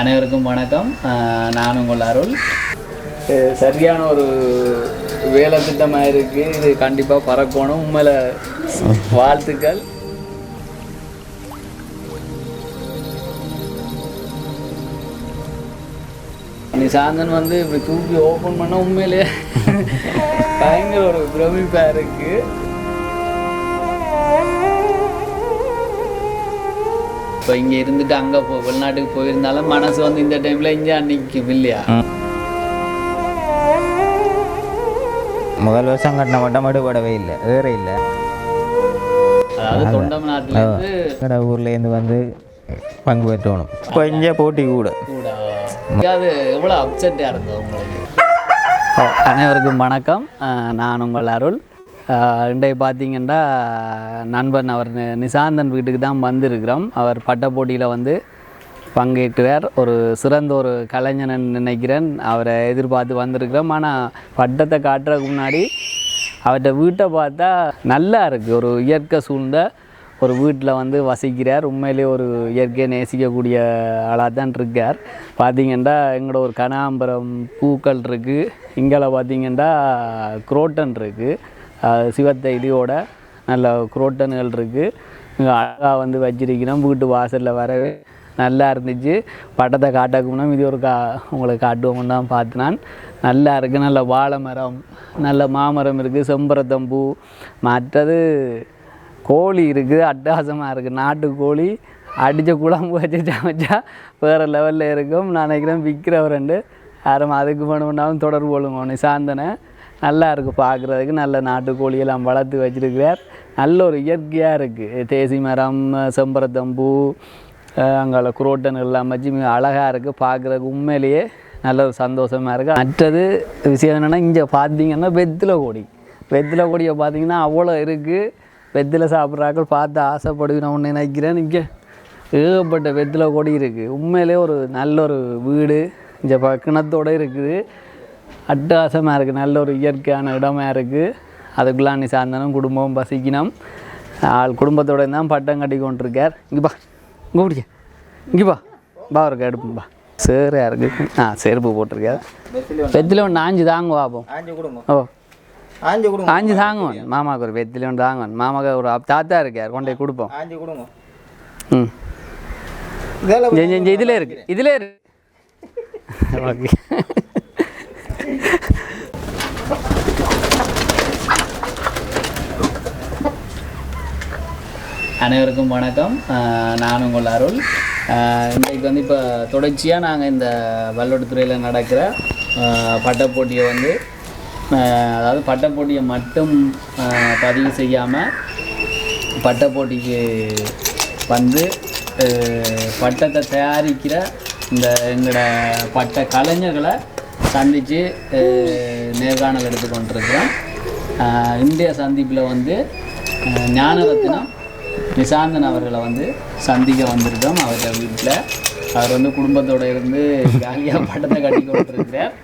அனைவருக்கும் வணக்கம். நான் உங்கள் அருள். சரியான ஒரு வேலை திட்டமாக இருக்குது இது கண்டிப்பாக பறக்கணும் உண்மையில் வாழ்த்துக்கள். நிசாந்தன் வந்து இப்படி தூக்கி ஓப்பன் பண்ண உண்மையிலேயே பயங்கர ஒரு பிரமிப்பாக இருக்குது இப்போ இங்கே இருந்துட்டு அங்கே போ வெளிநாட்டுக்கு போயிருந்தாலும் மனசு வந்து இந்த டைமில் இங்கே நிற்கும் இல்லையா முதல் வருஷம் கட்டின மட்டும் மடுபடவே இல்லை ஏற இல்லை. அதாவது தொண்டம் நாட்டிலேருந்து ஊர்லேருந்து வந்து பங்கு பெற்றணும். கொஞ்சம் போட்டி கூட. அது எவ்வளோ அப்செட்டாக இருந்தது உங்களுக்கு? அனைவருக்கும் வணக்கம். நான் உங்கள் அருள். அஹ் பார்த்திங்கன்னா பார்த்தீங்கன்னா நண்பன் அவர் நிசாந்தன் வீட்டுக்கு தான் வந்திருக்கிறோம். அவர் பட்ட போட்டியில் வந்து பங்கேற்கிறார். ஒரு சிறந்த ஒரு கலைஞன் நினைக்கிறேன். அவரை எதிர்பார்த்து வந்திருக்கிறோம். ஆனால் பட்டத்தை காட்டுறதுக்கு முன்னாடி அவர்கிட்ட வீட்டை பார்த்தா நல்லா இருக்குது ஒரு இயற்கை சூழ்ந்த ஒரு வீட்டில் வந்து வசிக்கிறார். உண்மையிலே ஒரு இயற்கையை நேசிக்கக்கூடிய ஆளாக தான் இருக்கார். பார்த்தீங்கன்னா எங்களோட ஒரு கனாம்பரம் பூக்கள் இருக்குது இங்கே பார்த்தீங்கன்னா குரோட்டன் இருக்குது சிவத்தை இடியோட நல்ல குரோட்டன்கள் இருக்குது இங்கே அழகாக வந்து வச்சிருக்கிறோம் வீட்டு வாசலில் வரவே நல்லா இருந்துச்சு. பட்டத்தை காட்டக்கும்னா இது ஒரு கா உங்களை காட்டுவோம்னு தான் பார்த்து நான் நல்லா இருக்குது நல்ல வாழை மரம் நல்ல மாமரம் இருக்குது செம்பரத்தம்பூ மற்றது கோழி இருக்குது அட்டகாசமாக இருக்குது நாட்டு கோழி அடித்த குழம்பு வச்சு சமைச்சா வேறு லெவலில் இருக்கும். நான் நினைக்கிறேன் விற்கிறவரண்டு யாரும் அதுக்கு வேணும்னாலும் தொடர்பு கொள்ளுங்க. சாந்தனை. நல்லா இருக்குது பார்க்குறதுக்கு. நல்ல நாட்டுக்கோழியெல்லாம் வளர்த்து வச்சுருக்கிறார். நல்ல ஒரு இயற்கையாக இருக்குது தேசி மரம் செம்பரத்தம்பூ அங்கே குரோட்டன்கள்லாம் வச்சு மிக அழகாக இருக்குது பார்க்குறதுக்கு உண்மையிலேயே நல்ல ஒரு சந்தோஷமாக இருக்குது மற்றது விஷயம் என்னென்னா இங்கே பார்த்தீங்கன்னா வெத்தில கொடி. வெத்தில கொடியை பார்த்தீங்கன்னா அவ்வளோ இருக்குது வெத்தில சாப்பிட்றாக்கள் பார்த்து ஆசைப்படுவேன் ஒன்று நினைக்கிறேன். இங்கே ஏகப்பட்ட வெத்தில கொடி இருக்குது உண்மையிலே ஒரு நல்ல ஒரு வீடு. இங்கே ப இருக்குது. அட்டகாசமாக இருக்குது நல்ல ஒரு இயற்கையான இடமா இருக்குது அதுக்குள்ளே நீ சார்ந்தனும் குடும்பம் பசிக்கணும் ஆள் குடும்பத்தோட தான் பட்டம் கட்டி கொண்டிருக்கார். இங்கே பா. இங்கே பிடிக்க இங்கே பா. பா இருக்க எடுப்பா சேராக இருக்கு? ஆ செருப்பு போட்டிருக்காரு. வெத்தில ஒன்று ஆஞ்சு தாங்க கொடுங்க. ஓ. ஆஞ்சு தாங்குவோம் மாமாவுக்கு ஒரு வெத்தில ஒன்று தாங்குவோம் மாமாவுக்கு ஒரு தாத்தா இருக்கார். கொண்டு கொடுப்போம். ம். இதில் இருக்கு. இதில் இருக்கு. ஓகே. அனைவருக்கும் வணக்கம். நான் உங்கள் அருள். இன்றைக்கு வந்து இப்போ தொடர்ச்சியாக நாங்கள் இந்த வல்லோடுத்துறையில் நடக்கிற பட்டப்போட்டியை வந்து அதாவது பட்டப்போட்டியை மட்டும் பதிவு செய்யாமல் பட்டப்போட்டிக்கு வந்து பட்டத்தை தயாரிக்கிற இந்த எங்களோட பட்ட கலைஞர்களை சந்தித்து நேர்காணல் எடுத்து கொண்டிருக்கிறோம் இந்திய சந்திப்பில் வந்து ஞானரத்னம் நிசாந்தன் அவர்களை வந்து சந்திக்க வந்திருக்கோம் அவர்கிட்ட வீட்டில் அவர் வந்து குடும்பத்தோடு இருந்து காலியாக பட்டத்தை கட்டி கொண்டிருக்கிறார்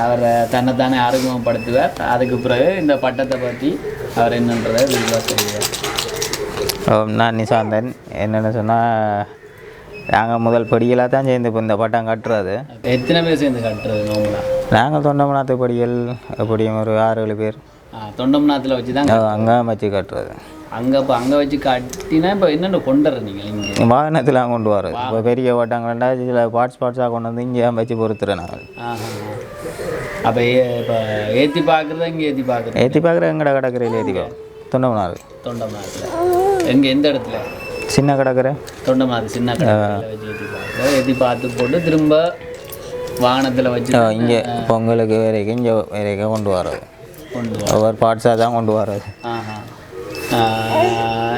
அவரை தன்னைத்தானே அறிமுகப்படுத்துவார். அதுக்கு பிறகு இந்த பட்டத்தை பற்றி அவர் என்னன்றதை விரிவாக சொல்லுவார். நான் நிசாந்தன். என்னென்னு சொன்னால் நாங்கள் முதல் படிகளாக தான் சேர்ந்து இப்போ இந்த பட்டம் கட்டுறது. எத்தனை பேர் சேர்ந்து கட்டுறது நாங்கள் தொண்டமனாத்து படிகள் எப்படியும் ஒரு ஆறு ஏழு பேர். தொண்டம்நாத்தில் வச்சு தான் அங்கே வச்சு கட்டுறது. அங்கே இப்போ அங்கே வச்சு கட்டினா இப்போ என்னென்ன கொண்டுற நீங்கள் இங்கே? வாகனத்தில் கொண்டு வரோம் இப்போ பெரிய பட்டங்கள்டா சில பார்ட்ஸ் பார்ட்ஸாக கொண்டு வந்து இங்கே வச்சு பொறுத்துறேன் நாங்கள் அப்போ இப்போ ஏற்றி பார்க்குறதா இங்கே ஏற்றி பார்க்குறது ஏற்றி பார்க்குற எங்கட கடற்கரையில் ஏற்றிக்கோ தொண்டமனாறு தொண்டம்நாத்தில் எங்கே எந்த இடத்துல? சின்ன கடற்கரை. தொண்டம்நாத்து சின்ன கடையில் வச்சு ஏற்றி பார்க்குறோம் ஏற்றி பார்த்து போட்டு திரும்ப வாகனத்தில் வச்சு இங்கே பொங்கலுக்கு வரைக்கும் இங்கே வரைக்கும் கொண்டு வரோம் கொண்டு ஒவ்வொரு பார்ட்ஸாக தான் கொண்டு ஆஹா.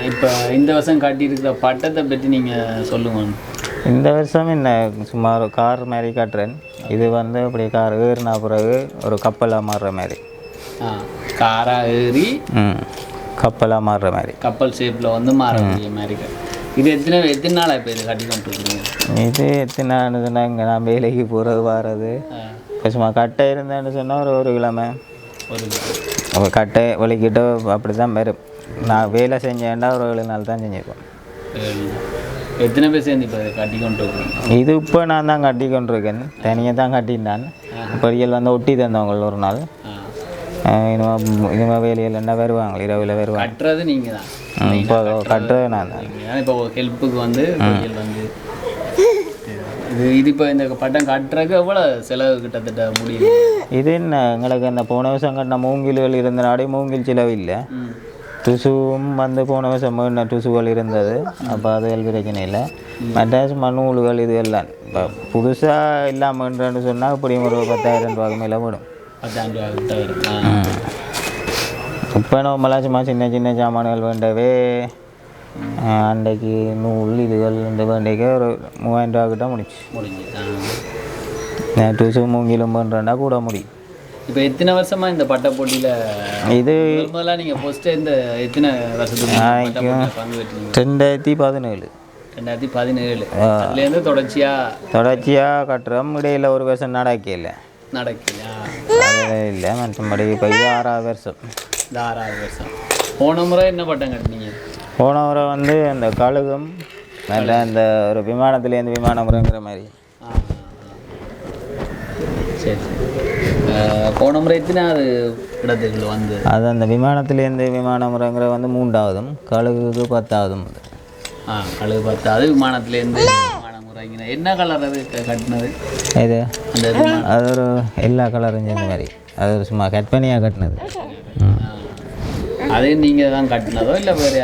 இப்போ இந்த வருஷம் கட்டியிருக்கிற பட்டத்தை பற்றி நீங்கள் சொல்லுங்க. இந்த வருஷம் என்ன சும்மா ஒரு கார் மாதிரி கட்டுறேன். இது வந்து அப்படி கார் ஏறினா பிறகு ஒரு கப்பலாக மாறுற மாதிரி. காராக ஏறி கப்பலாக மாறுற மாதிரி. கப்பல் ஷேப்பில் வந்து மாறக்கூடிய மாதிரி. இது எத்தனை எத்தனை நாளாக இப்போ இது கட்டி கொண்டு இருக்கிறீங்க இது எத்தனை ஆனதுன்னா இங்கே நான் வேலைக்கு போகிறது வர்றது சும்மா கட்டை இருந்தேன்னு சொன்னால் ஒரு ஒரு கிழமை. ஒரு கட்டை வலிக்கிட்டு அப்படி தான் வரும். நான் வேலை செஞ்சேன்டா ஒரு ஏழு நாள் தான் செஞ்சிருப்பேன். எத்தனை பேர் சேர்ந்து இப்போ கட்டி கொண்டு இது இப்போ நான் தான் கட்டி கொண்டிருக்கேன் தனியாக தான் கட்டினான் பொரியல் வந்து ஒட்டி தந்தவங்க ஒரு நாள். இனிமே வேலையில் என்ன வருவாங்க? இரவில் வருவாங்க. கட்டுறது நீங்கள் தான். இப்போ கட்டுறது நான் தான். இப்போ ஹெல்ப்புக்கு வந்து வந்து இது இது இப்போ இந்த பட்டம் கட்டுறதுக்கு எவ்வளோ செலவு கிட்டத்தட்ட முடியுது? இது என்ன எங்களுக்கு அந்த போன வருஷம் கட்டின மூங்கில்கள் இருந்த நாடே மூங்கில் செலவு இல்லை. ம். டுசுவும் வந்து போன வருஷம் மீன டுசுகள் இருந்தது. அப்போ அதுகள் பிரச்சனை இல்லை. மற்ற மண்ணூல்கள் இது எல்லாம். இப்போ புதுசாக இல்லாமன்றன்னு சொன்னால் இப்படியும் ஒரு பத்தாயிரம் ரூபாய்க்கு மேலே போடும் இப்போ நம்மளாம் சும்மா சின்ன சின்ன சாமான்கள் வேண்டவே. அன்றைக்கு நூல் இதுகள் இந்த வேண்டைக்கு ஒரு மூவாயிரம் ரூபா கிட்ட முடிச்சு முடிஞ்சு. டுசு மூங்கிலும் பண்ணுறா கூட முடியும் இப்போ எத்தனை வருஷமா இந்த பட்டை போட்டியில் இது முதல் முதல்ல நீங்கள் ஃபஸ்ட்டு இந்த எத்தனை வருஷத்துக்கு ரெண்டாயிரத்தி பதினேழு. ரெண்டாயிரத்தி பதினேழு. அதுலேருந்து தொடர்ச்சியாக தொடர்ச்சியாக கட்டுறோம். இடையில் ஒரு வருஷம் நடக்கல. நடக்கலையா அது இல்லை மற்றபடி இப்போ இது ஆறாவது வருஷம் இந்த ஆறாவது வருஷம் போன முறை என்ன பட்டம் கட்டினீங்க போன முறை வந்து அந்த கழுகும் நல்ல அந்த ஒரு விமானத்துலேருந்து விமானம்ங்கிற மாதிரி ஆ, ஆ, ஆ. சரி சரி போன முறை எத்தனை அது இடத்துக்குள்ள வந்து அது அந்த விமானத்துலேருந்து விமானம்ங்கிற வந்து மூன்றாவதும் கழுகுக்கு பத்தாவதும் அது ஆ கழுகு பத்தாவது விமானத்துலேருந்து விமானம் முறைங்கின என்ன கலர் அது கட்டினது? இது? அந்த விமானம் அது ஒரு எல்லா கலரும் சேர்ந்த மாதிரி. அது ஒரு சும்மா கட் பண்ணியாக கட்டினது. அதே நீங்கள் தான் கட்டினதோ இல்லை வேறு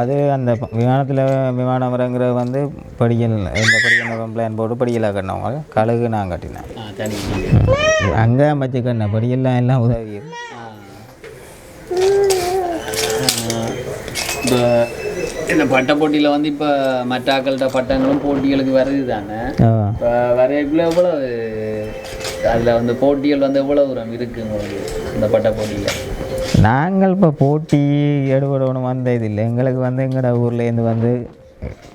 அது அந்த விமானத்தில் விமானம்ங்கிற வந்து படிக்கல் இந்த படிக்கல் பிளான் போட்டு படிக்கலாக கட்டினவங்க. கழுகு நான் கட்டினேன். அங்கே வச்சு கட்டின படியெல்லாம் எல்லாம் உதவி. இப்போ இந்த பட்ட போட்டியில் வந்து இப்போ மற்ற ஆக்கள்கிட்ட பட்டங்களும் போட்டிகளுக்கு வருது தானே? இப்போ வரையக்குள்ள எவ்வளோ அதில் வந்து போட்டிகள் வந்து எவ்வளோ தூரம் இருக்குது உங்களுக்கு இந்த பட்ட போட்டியில்? நாங்கள் இப்போ போட்டி எடுபடணும் வந்த இது இல்லை எங்களுக்கு வந்து எங்களோட ஊர்லேருந்து வந்து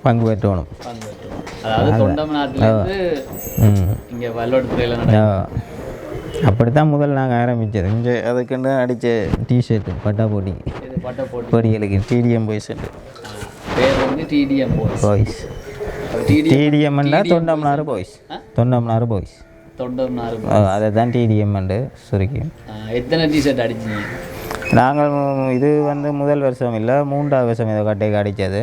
பங்கு பெற்றணும். அதாவது தொண்டம் நாட்டிலேருந்து ம். இங்கே. அப்படித்தான் முதல் நாங்கள் ஆரம்பித்தது இங்கே அதுக்குன்னு அடித்த டிஷர்ட்டு பட்டா போட்டி. பட்ட போட்டி. பொரியலுக்கு டிடிஎம் பாய்ஸ் ஆ. பேர் வந்து டிடிஎம் போய்ஸ் பாய்ஸ் டிடிஎம் டிடிஎம்னா Thondamanaru boys Thondamanaru boys Thondamanaru அதை தான் டிடிஎம்ண்டு சுருக்கி. எத்தனை டிஷர்ட் அடிச்சீங்க? நாங்கள் இது வந்து முதல் வருஷம் இல்லை மூன்றாவது வருஷம் இதை கட்டைக்கு அடித்தது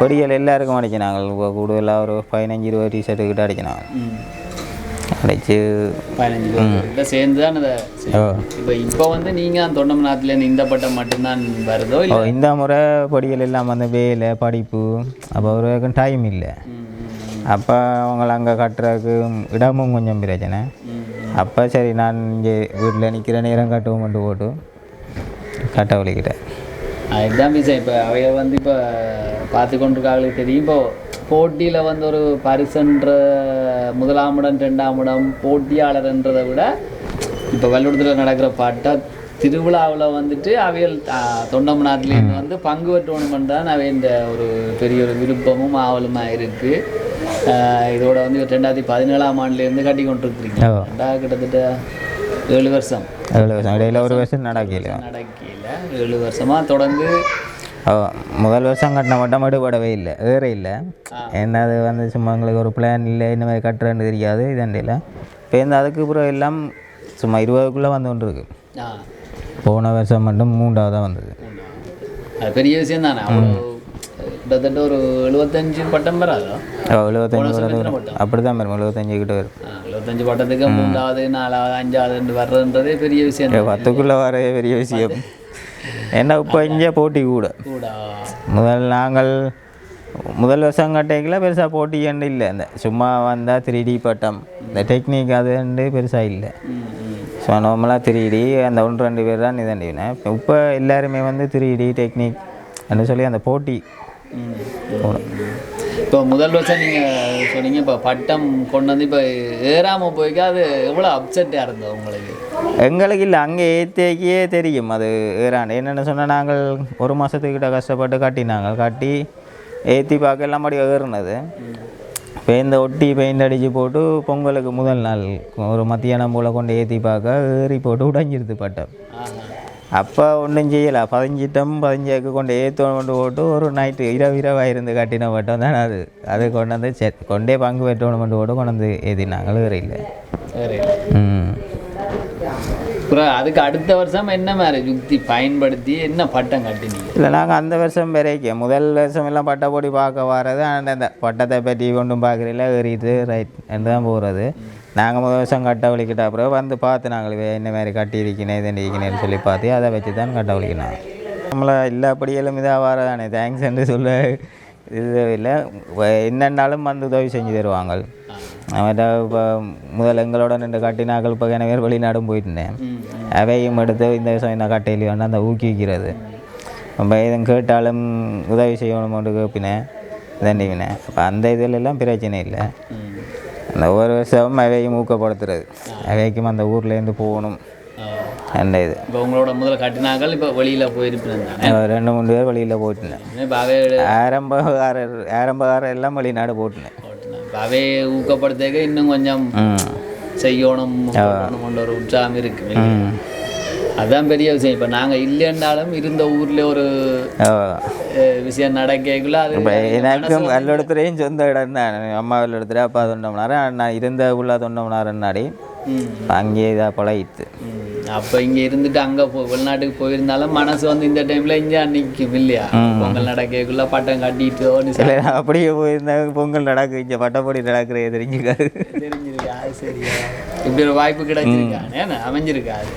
பொடிகள் எல்லாருக்கும் அடிச்சு நாங்கள் கூடுதலாக ஒரு பதினஞ்சு இருபது டிஷர்ட்டு கிட்ட அடிச்சினாங்க. அடிச்சு. பதினஞ்சு பேர். சேர்ந்து தான் அதை ஓ. இப்போ இப்போ வந்து நீங்கள் அந்த தொண்டம் நாட்டிலேருந்து இந்த பட்டம் மட்டும்தான் வருதோ ஓ இல்லை? இந்த முறை பொடிகள் எல்லாம் வந்து வேலை படிப்பு அப்போ ஒரு டைம் இல்லை. அப்போ அவங்கள அங்கே கட்டுறதுக்கு இடமும் கொஞ்சம் பிரச்சனை. அப்போ சரி நான் இங்கே வீட்டில் நிற்கிற நேரம் கட்டுவோம்ட்டு போட்டு கட்ட வலிக்கிட்டேன் அதுதான் விஷயம் இப்போ அவைய வந்து இப்போ பார்த்து கொண்டிருக்காங்களுக்கு தெரியும் இப்போ. போட்டியில் வந்து ஒரு பரிசுன்ற முதலாம் இடம் ரெண்டாம் இடம் போட்டியாளர்ன்றதை விட இப்போ வல்லுடத்தில் நடக்கிற பாட்டா திருவிழாவில் வந்துட்டு அவைகள் தொண்டம் நாட்டிலேருந்து வந்து பங்கு பெற்றோணுமென்று தான் அவை இந்த ஒரு பெரிய ஒரு விருப்பமும் ஆவலுமா இருக்குது இதோட வந்து ரெண்டாயிரத்தி பதினேழாம் ஆண்டுலேருந்து கட்டி கொண்டிருக்கிறீங்க. ரெண்டாவது கிட்டத்தட்ட ஏழு வருஷம். எவ்வளோ வருஷம். இடையில ஒரு வருஷம் நடக்கல. நடக்கையில் ஏழு வருஷமாக தொடர்ந்து முதல் வருஷம் கட்டின மட்டும் எடுபடவே இல்லை வேற இல்லை என்ன அது வந்து சும்மா எங்களுக்கு ஒரு பிளான் இல்லை இந்த மாதிரி கட்டுறேன்னு தெரியாது இதண்டில் இப்போ இந்த அதுக்கு பிறகு எல்லாம் சும்மா இருபதுக்குள்ளே வந்து கொண்டு இருக்கு போன வருஷம் மட்டும் மூன்றாவதாக வந்தது அது பெரிய விஷயம் தானே கிட்டத்தட்ட ஒரு எழுபத்தஞ்சு பட்டம் வராதா எழுபத்தஞ்சு வரும் அப்படி தான் வரும் எழுபத்தஞ்சு கிட்ட வரும் எழுபத்தஞ்சு பட்டத்துக்கு மூன்றாவது நாலாவது அஞ்சாவது வர்றதுன்றதே பெரிய விஷயம் பத்துக்குள்ளே வர பெரிய விஷயம் ஏன்னா இப்போ இங்கே போட்டி கூட. முதல் நாங்கள் முதல் வருஷம் கட்டைக்கில் பெருசாக போட்டி என்று இல்லை. இந்த சும்மா வந்தால் த்ரீ டி பட்டம். இந்த டெக்னிக் அது வந்து பெருசாக இல்லை. ஸோ நார்மலாக த்ரீ டி அந்த ஒன்று ரெண்டு பேர் தான் இதாண்டினேன் இப்போ எல்லாருமே வந்து த்ரீ டி டெக்னிக் அப்படின்னு சொல்லி அந்த போட்டி. இப்போ முதல் வருஷம் நீங்கள் சொன்னீங்க இப்போ பட்டம் கொண்டு வந்து இப்போ ஏறாமல் போய்க்க அது எவ்வளோ அப்செட்டாக இருந்தது உங்களுக்கு? எங்களுக்கு இல்லை அங்கே ஏற்றியே தெரியும் அது ஏறாண்டு என்னென்ன சொன்னால் நாங்கள் ஒரு மாதத்துக்கிட்ட கஷ்டப்பட்டு கட்டினாங்க. கட்டி ஏற்றி பார்க்க எல்லாம் மடி ஏறுனது. பெயிண்ட் ஒட்டி பெயிண்ட் அடித்து போட்டு பொங்கலுக்கு முதல் நாள் ஒரு மத்தியானம் போல் கொண்டு ஏற்றி பார்க்க ஏறி போட்டு உடைஞ்சிருது பட்டம். அப்போ ஒன்றும் செய்யலை. பதிஞ்சிட்டம் பதிஞ்சேக்கு கொண்டு ஏற்ற கொண்டு போட்டு ஒரு நைட்டு இரவு இரவாக இருந்து கட்டின மட்டும் தான் அது. அது கொண்டு வந்து செ கொண்டே பங்கு பெற்றோன்னு கொண்டு போட்டு கொண்டு வந்து ஏற்றினாங்க வேறு இல்லை. ம். அப்புறம் அதுக்கு அடுத்த வருஷம் என்ன மாதிரி யுக்தி பயன்படுத்தி என்ன பட்டம் கட்டினீங்க? இல்லை நாங்கள் அந்த வருஷம் வரைக்கும் முதல் வருஷம் எல்லாம் பட்டை போடி பார்க்க வர்றது அந்த பட்டத்தை பற்றி கொண்டும் பார்க்குறீங்களா ஏறிட்டு ரைட் என்று தான் போகிறது நாங்கள் முதல் வருஷம் கட்ட வலிக்கிட்ட அப்புறம் வந்து பார்த்து நாங்கள் என்ன மாதிரி கட்டியிருக்கணும் இது இருக்கணும்னு சொல்லி பார்த்து அதை வச்சு தான் கட்ட வலிக்கணும் நம்மளை இல்லை அப்படியெல்லாம் இதாக வரதானே தேங்க்ஸ்ன்னு சொல்ல இது இல்லை என்னென்னாலும் வந்து உதவி செஞ்சு தருவாங்க அவன்கிட்ட இப்போ முதல் எங்களோட நின்று கட்டினாக்கள் இப்போ என்ன பேர் வெளிநாடும் போயிட்டுனேன் அவையும் எடுத்து இந்த விஷயம் என்ன கட்டையில் வேணால் அந்த ஊக்குவிக்கிறது. நம்ம எதுவும் கேட்டாலும் உதவி செய்யணும்னு கேட்பினேன் தண்டிவினேன் அப்போ அந்த இதுலெல்லாம் பிரச்சனை இல்லை. அந்த ஒவ்வொரு வருஷமும் அவையும் ஊக்கப்படுத்துறது. அவைக்கும் அந்த ஊர்லேருந்து போகணும். அந்த இது. இப்போ உங்களோட முதல்ல கட்டினாக்கள் இப்போ வெளியில் போயிருப்பேன் ஒரு ரெண்டு மூணு பேர் வெளியில் போயிட்டுனேன் இப்போ ஆரம்பகாரர் ஆரம்பகாரர் எல்லாம் வெளிநாடு போட்டுனேன். அவே ஊக்கப்படுத்தக்க இன்னும் கொஞ்சம் செய்யணும் போடணும்ன்ற ஒரு உற்சாகம் இருக்கு. அதான் பெரிய விஷயம். இப்போ நாங்கள் இல்லைன்னாலும் இருந்த ஊர்ல ஒரு விஷயம் நடக்கக்குள்ள அது எனக்கும் வெள்ளெடுத்துறையும் சொந்த இடம் தான். அம்மா வெள்ளெடுத்துறை அப்பா தொண்டம்னாரு நான் இருந்த உள்ள தொண்டம்னாருன்னாடி அங்கேயே இதாக பழகித்து ம். அப்போ இங்கே இருந்துட்டு அங்கே போ வெளிநாட்டுக்கு போயிருந்தாலும் மனசு வந்து இந்த டைமில் இங்கே நிற்கும் இல்லையா? பொங்கல் நடக்கக்குள்ள பட்டம் கட்டிட்டு அப்படியே போயிருந்தேன் பொங்கல் நடக்கு இங்கே பட்டப்படி நடக்கிறே தெரிஞ்சுக்காது. தெரிஞ்சிருக்கா? சரியா? இப்படி ஒரு வாய்ப்பு கிடைச்சிருக்கானே அமைஞ்சிருக்காது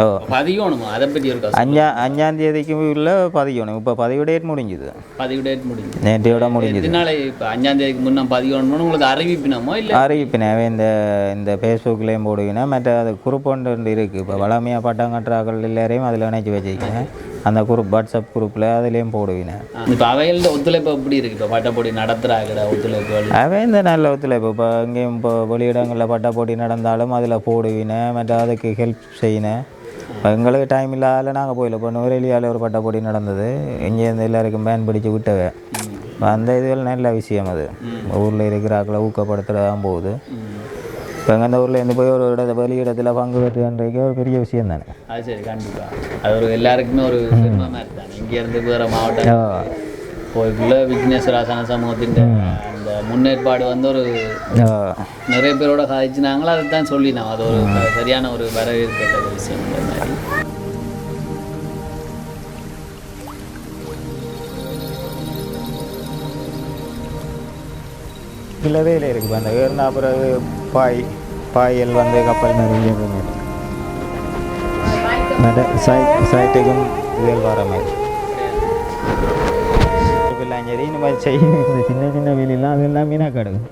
ஓ. பதியணுமா அதை பற்றி இருக்கா அஞ்சா அஞ்சாம் தேதிக்கு உள்ள பதியணும் இப்போ பதிவு டேட் முடிஞ்சுது. பதிவு டேட் முடிஞ்சு நேற்றையோட முடிஞ்சுது. இதனால இப்போ அஞ்சாம் தேதிக்கு முன்ன பதியணும்னு உங்களுக்கு அறிவிப்பினமோ இல்லை? அறிவிப்பினவே இந்த இந்த ஃபேஸ்புக்லேயும் போடுவீங்கன்னா மற்ற அது குரூப் ஒன்று இருக்குது இப்போ வளமையாக பட்டம் கட்டுறாக்கள் எல்லாரையும் அதில் இணைச்சி வச்சுக்கேன் அந்த குரூப் வாட்ஸ்அப் குரூப்பில் அதுலேயும் போடுவீங்க இப்போ அவைகளோட ஒத்துழைப்பு எப்படி இருக்கு? இப்போ பட்டப்பொடி நடத்துறாங்கடா ஒத்துழைப்புகள் அவன் இந்த நல்ல ஒத்துழைப்பு. இப்போ இங்கேயும் இப்போ வெளியிடங்களில் பட்டா போட்டி நடந்தாலும் அதில் போடுவீங்க மற்ற அதுக்கு ஹெல்ப் செய்யினேன். எங்களுக்கு டைம் இல்லாத நாங்கள் போயில. இப்போ நுரையிலியால் ஒரு பட்டா போட்டி நடந்தது. இங்கேருந்து எல்லாருக்கும் பேன் பிடிச்சி விட்டவை. அந்த இதுகள் நல்ல விஷயம் அது. ஊரில் இருக்கிற ஆக்களை ஊக்கப்படுத்துகிறதான் போகுது. இப்போ எங்கள் அந்த ஊரில் இருந்து போய் ஒரு இடத்த வெளி இடத்துல பங்கு பெற்றுன்றதுக்கு ஒரு பெரிய விஷயம் தானே. அது சரி கண்டிப்பா. அது ஒரு எல்லாருக்குமே ஒரு இங்கேருந்து வேறு மாவட்டம் போய்க்குள்ள விக்னேஸ்வராசன சமூகத்தின் அந்த முன்னேற்பாடு வந்து ஒரு நிறைய பேரோட சாதிச்சுனாங்களோ? அதை தான் சொல்லினோம். அது ஒரு சரியான ஒரு வரவேற்கத்தக்க விஷயம் மாதிரி. சில வேலை இருக்குது அந்த ஏறினா பிறகு பாய் பாயல் வந்து கப்பல் நிறைய நிறைய சைட் சைட்டுக்கும் வேல் வர மாதிரி. இப்பெல்லாம் சரி இந்த மாதிரி செய்ய இந்த சின்ன சின்ன வேலையெல்லாம் அதெல்லாம் மீனாக கிடக்கும்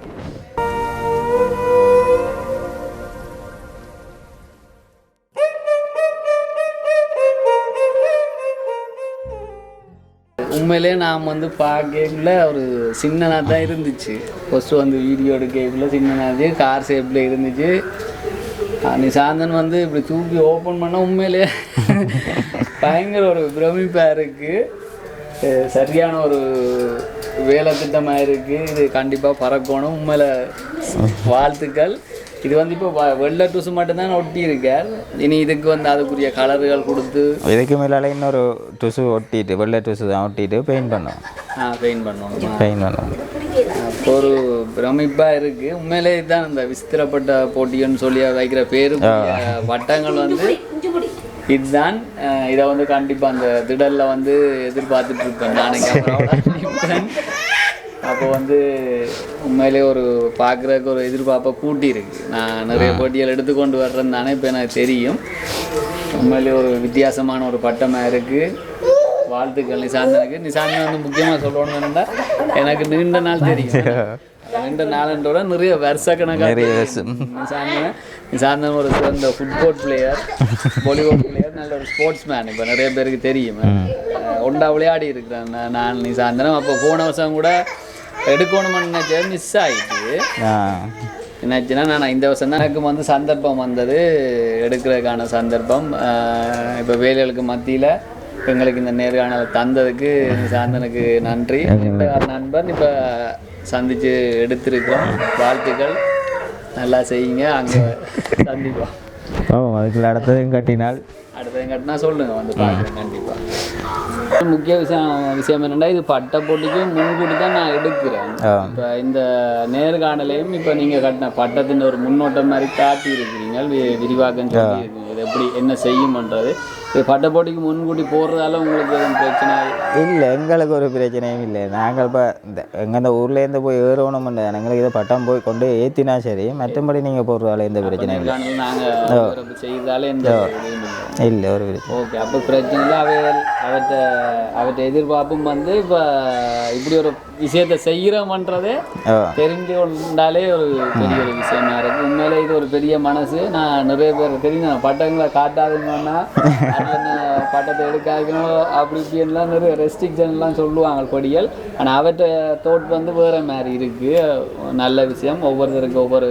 உண்மையிலே நாம் வந்து பார்க்கக்குள்ள ஒரு சின்னனாக தான் இருந்துச்சு. ஃபஸ்ட்டு வந்து வீடியோ எடுக்கக்குள்ள சின்னனாச்சு கார் ஷேப்பில் இருந்துச்சு. நிசாந்தன் வந்து இப்படி தூக்கி ஓப்பன் பண்ண உண்மையிலே பயங்கர ஒரு பிரமிப்பாக இருக்குது சரியான ஒரு வேலை திட்டமாக இருக்குது இது கண்டிப்பாக பறக்கணும். உண்மையில வாழ்த்துக்கள். இது வந்து இப்போ வெள்ளை டூசு மட்டும்தான் ஒட்டி இருக்கார் இனி இதுக்கு வந்து அதுக்குரிய கலர்கள் கொடுத்து இதுக்கு மேலால இன்னொரு டுசு ஒட்டிட்டு வெள்ளை டுசு தான் ஒட்டிட்டு பெயிண்ட் பண்ணோம் பெயிண்ட் பண்ணணும் பெயிண்ட் பண்ணோம் ஒரு பிரமிப்பாக இருக்குது உண்மையிலே இதுதான் இந்த விசித்திரப்பட்ட போட்டின்னு சொல்லி வைக்கிற பேரு. வட்டங்கள் வந்து இதுதான் இதை வந்து கண்டிப்பாக அந்த திடலில் வந்து எதிர்பார்த்துட்டு இருப்பேன் நானே அப்போ வந்து உண்மையிலே ஒரு பார்க்குறதுக்கு ஒரு எதிர்பார்ப்பை கூட்டி இருக்கு நான் நிறைய போட்டிகள் எடுத்துக்கொண்டு வர்றேன் தானே இப்போ எனக்கு தெரியும். உண்மையிலே ஒரு வித்தியாசமான ஒரு பட்டமாக இருக்குது வாழ்த்துக்கள் நிசாந்தனுக்கு. நிசாந்தன் வந்து முக்கியமாக சொல்லணும்னா எனக்கு நீண்ட நாள் தெரியும். நீண்ட நாளன்றோட நிறைய வருஷக்கணக்காக நிறைய வருஷம். நிசாந்தன். நிசாந்தன் ஒரு சிறந்த ஃபுட்பால் பிளேயர் வாலிபால் பிளேயர் நல்ல ஒரு ஸ்போர்ட்ஸ் மேன் இப்போ நிறைய பேருக்கு தெரியும். ஒண்டா விளையாடி இருக்கிறேன். நான் நான் நிசாந்தனம் அப்போ போன வருஷம் கூட எடுக்கணும்னு நினைச்சது மிஸ் ஆயிடுச்சு ஆ. என்னாச்சுன்னா நான் இந்த வருஷம் தான் எனக்கு வந்து சந்தர்ப்பம் வந்தது. எடுக்கிறதுக்கான சந்தர்ப்பம். இப்போ வேலைகளுக்கு மத்தியில் எங்களுக்கு இந்த நேர்காணலை தந்ததுக்கு சாந்தனுக்கு நன்றி. நண்பன் இப்போ சந்தித்து எடுத்திருக்கிறோம். வாழ்த்துக்கள். நல்லா செய்யுங்க. அங்கே சந்திப்போம் பாவம் அதுக்குள்ள அடுத்ததையும் கட்டினால். அடுத்தது கட்டினா சொல்லுங்க வந்து பார்க்குறேன் கண்டிப்பாக முக்கிய விஷயம் விஷயம் என்னென்னா இது பட்டை போட்டிக்கு முன்கூட்டி தான் நான் எடுக்கிறேன். இப்போ இந்த நேர்காணலையும் இப்போ நீங்கள் கட்டின பட்டத்தின் ஒரு முன்னோட்டம் மாதிரி காட்டி இருக்கிறீங்க விரிவாக்கம் சொல்லி இருக்கீங்க இது எப்படி என்ன செய்யும்ன்றது. இது பட்டை போட்டிக்கு முன்கூட்டி போடுறதால உங்களுக்கு எதுவும் பிரச்சனை இல்லை. எங்களுக்கு ஒரு பிரச்சனையும் இல்லை. நாங்கள் இப்போ இந்த எங்கள் இந்த ஊர்லேருந்து போய் ஏறணும் எங்களுக்கு இதை பட்டம் போய் கொண்டு ஏற்றினா சரி மற்றபடி நீங்கள் போடுறதால எந்த பிரச்சனையும் இல்லை. நாங்கள் செய்தாலே எந்த இல்லை. இல்லை ஒரு பிரச்சனை ஓகே அப்போ பிரச்சனை இல்லை. அவை அவற்ற அவற்ற எதிர்பார்ப்பும் வந்து இப்போ இப்படி ஒரு விஷயத்தை செய்கிறோம்ன்றதே தெரிஞ்சு கொண்டாலே ஒரு பெரிய ஒரு விஷயமா இருக்கு. உண்மையிலே இது ஒரு பெரிய மனசு. நான் நிறைய பேர் தெரிஞ்ச பட்டங்களை காட்டாதுங்கன்னா நான் பட்டத்தை எடுக்காதீங்கன்னு அப்படி இப்படின்லாம் நிறைய ரெஸ்ட்ரிக்ஷன்லாம் சொல்லுவாங்க கொடிகள். ஆனால் அவற்ற தோட் வந்து வேற மாதிரி இருக்கு. நல்ல விஷயம். ஒவ்வொருத்தருக்கு ஒவ்வொரு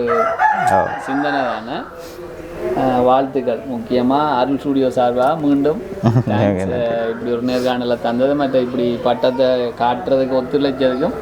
சிந்தனை தானே. வாழ்த்துக்கள். முக்கியமாக அருள் ஸ்டூடியோ சார்பாக மீண்டும். இப்படி ஒரு நேர்காணலை தந்தது. மற்ற இப்படி பட்டத்தை காட்டுறதுக்கு ஒத்துழைச்சதுக்கும்.